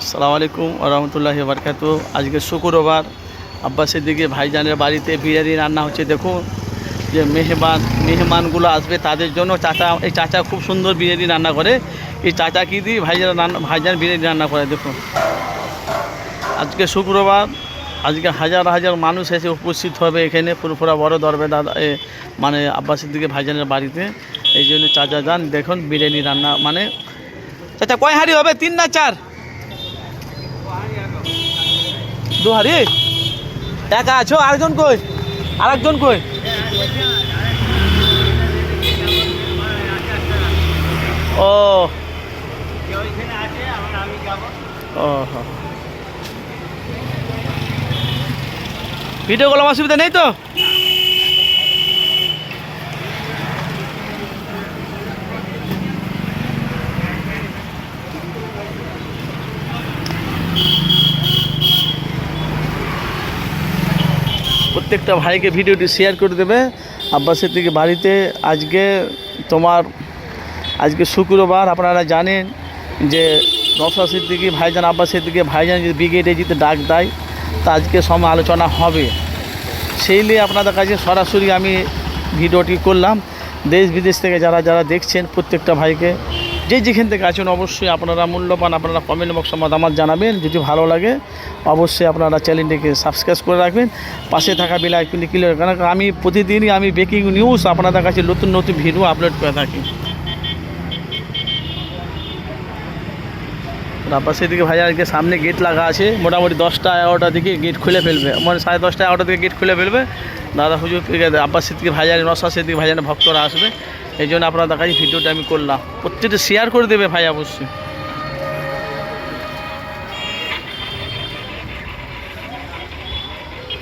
আসসালামু আলাইকুম রহমতুল্লাহি বারকাত আজকে শুক্রবার। আব্বাসের দিকে ভাইজানের বাড়িতে বিরিয়ানি রান্না হচ্ছে, দেখুন। যে মেহমান, মেহমানগুলো আসবে তাদের জন্য চাচা, এই চাচা খুব সুন্দর বিরিয়ানি রান্না করে। এই চাচা কী দিয়ে ভাইজান রান্না ভাইজান বিরিয়ানি রান্না করে, দেখুন। আজকে শুক্রবার, আজকে হাজার হাজার মানুষ এসে উপস্থিত হবে এখানে পুরোপুরা বড় দরবে দাদা মানে আব্বাসের দিকে ভাইজানের বাড়িতে। এই জন্য চাচা যান, দেখুন বিরিয়ানি রান্না মানে চাচা কয় হাঁড়ি হবে? তিন না চার? দু হাড়ি একা আছো? আরেকজন কই? আরেকজন কই? ও। ভিডিও কল অসুবিধা নেই তো? প্রত্যেকটা ভাইকে ভিডিওটি শেয়ার করে দেবে। আব্বাসের থেকে বাড়িতে আজকে তোমার, আজকে শুক্রবার, আপনারা জানেন যে নফসা সিদ্দিকি, ভাইজান আব্বাস সিদ্দিকি, ভাইজান যদি ব্রিগেডে যেতে ডাক দেয়, তা আজকে সময় আলোচনা হবে। সেই নিয়ে আপনাদের কাছে সরাসরি আমি ভিডিওটি করলাম। দেশ বিদেশ থেকে যারা যারা দেখছেন প্রত্যেকটা ভাইকে যে যেখান থেকে আছেন অবশ্যই আপনারা মূল্যবান আপনারা কমেন্ট বক্সে মতামত জানাবেন। যদি ভালো লাগে, অবশ্যই আপনারা চ্যানেলটিকে সাবস্ক্রাইব করে রাখবেন। পাশে থাকা বেল আইকনটি ক্লিয়ার কারণ আমি প্রতিদিনই আমি ব্রেকিং নিউজ আপনাদের কাছে নতুন নতুন ভিডিও আপলোড করে থাকি। রাব্বাসের দিকে ভাই আজকে সামনে গেট লাগা আছে, মোটামুটি দশটা এগারোটা দিকে গেট খুলে ফেলবে। মানে সাড়ে দশটা এগারোটা দিকে গেট খুলে ফেলবে। দাদা হুজুর থেকে আব্বাসের ভাই ভাইজান নশাসের দিকে ভাইজানের ভক্তরা আসবে। এই জন্য আপনার দেখা ভিডিওটা আমি করলাম। প্রত্যেকটা শেয়ার করে দেবে ভাই অবশ্যই।